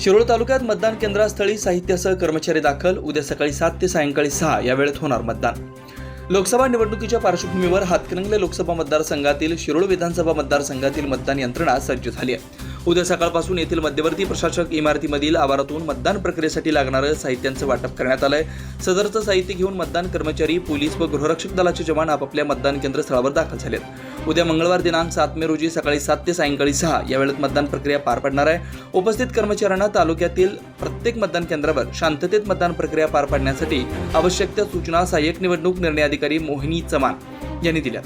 शिरोळ तालुक्यात मतदान केंद्रस्थळी साहित्यासह कर्मचारी दाखल. उद्या सकाळी सात ते सायंकाळी सहा या वेळेत होणार मतदान. लोकसभा निवडणुकीच्या पार्श्वभूमीवर हातकणंगले लोकसभा मतदारसंघातील शिरोळ विधानसभा मतदारसंघातील मतदान यंत्रणा सज्ज झाली आहे. उद्या सकाळपासून येथील मध्यवर्ती प्रशासक इमारतीमधील आवारातून मतदान प्रक्रियेसाठी लागणारं साहित्यांचं वाटप करण्यात आलंय. सदरचं साहित्य घेऊन मतदान कर्मचारी पोलीस व गृहरक्षक दलाचे जवान आपापल्या मतदान केंद्र स्थळावर दाखल झालेत. उद्या मंगळवार दिनांक सात मे रोजी सकाळी सात ते सायंकाळी सहा या वेळेत मतदान प्रक्रिया पार पडणार आहे. उपस्थित कर्मचाऱ्यांना तालुक्यातील प्रत्येक मतदान केंद्रावर शांततेत मतदान प्रक्रिया पार पाडण्यासाठी आवश्यक त्या सूचना सहाय्यक निवडणूक निर्णय अधिकारी मोहिनी चव्हाण यांनी दिल्या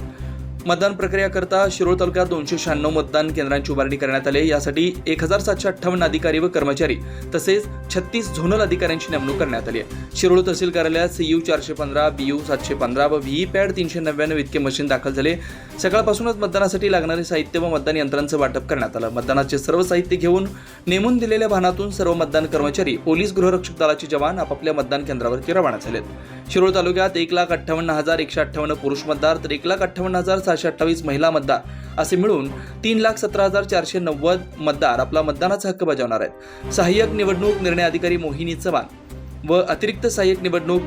मतदान प्रक्रिया करता शिरोळ तालुक्यात दोनशे शहाण्णव मतदान केंद्रांची उभारणी करण्यात आली यासाठी एक हजार सातशे अठ्ठावन्न अधिकारी व कर्मचारी तसेच छत्तीस झोनल अधिकाऱ्यांची नेमणूक करण्यात आली आहे. शिरोळ तहसील कार्यालयात सीयू चारशे पंधरा बीयू सातशे पंधरा व व्ही पॅड तीनशे नव्याण्णव इतके मशीन दाखल झाले. सकाळपासूनच मतदानासाठी लागणारे साहित्य व मतदान यंत्रांचं वाटप करण्यात आलं. मतदानाचे सर्व साहित्य घेऊन नेमून दिलेल्या वाहनातून सर्व मतदान कर्मचारी पोलीस गृहरक्षक दलाचे जवान आपापल्या मतदान केंद्रावरती रवाना झालेत. शिरोळ तालुक्यात एक लाख अठ्ठावन्न हजार एकशे अठ्ठावन्न पुरुष मतदार तर एक लाख अठ्ठावन्न हजार सहाशे अठ्ठावीस महिला मतदार. असे मिळून तीन लाख सतरा हजार चारशे नव्वद मतदार आपला मतदानाचा हक्क बजावणार आहेत. सहाय्यक निवडणूक निर्णय अधिकारी मोहिनी चव्हाण व अतिरिक्त सहाय्यक निवडणूक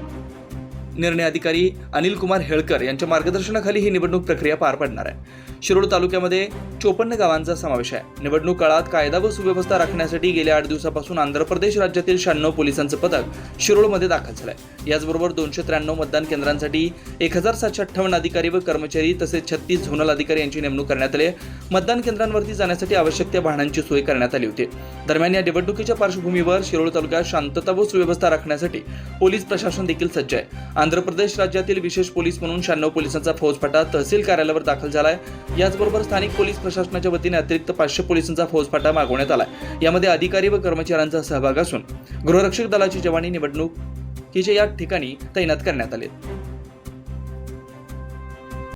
निर्णय अधिकारी अनिल कुमार हेळकर यांच्या मार्गदर्शनाखाली ही निवडणूक प्रक्रिया पार पडणार आहे. शिरोळ तालुक्यामध्ये चोपन्न गावांचा समावेश आहे. निवडणूक काळात कायदा व सुव्यवस्था राखण्यासाठी गेल्या आठ दिवसापासून आंध्र प्रदेश राज्यातील शहाण्णव पोलिसांचं पथक शिरोळमध्ये दाखल झालं आहे याचबरोबर दोनशे त्र्याण्णव मतदान केंद्रांसाठी एक हजार सातशे अठ्ठावन्न अधिकारी व कर्मचारी तसेच छत्तीस झोनल अधिकारी यांची नेमणूक करण्यात आली मतदान केंद्रांवरती जाण्यासाठी आवश्यक त्या वाहनांची सोय करण्यात आली होती. दरम्यान या निवडणुकीच्या पार्श्वभूमीवर शिरोळ तालुक्यात शांतता व सुव्यवस्था राखण्यासाठी पोलीस प्रशासन देखील सज्ज आहे. आंध्र प्रदेश राज्यातील विशेष पोलीस म्हणून शहाण्णव पोलिसांचा फौजफाटा तहसील कार्यालयावर दाखल झाला आहे याचबरोबर स्थानिक पोलीस प्रशासनाच्या वतीने अतिरिक्त पाचशे पोलिसांचा फौजफाटा मागवण्यात आलाय. यामध्ये अधिकारी व कर्मचाऱ्यांचा सहभाग असून गृहरक्षक दलाची जवानी निवडणुकीच्या या ठिकाणी तैनात करण्यात आले.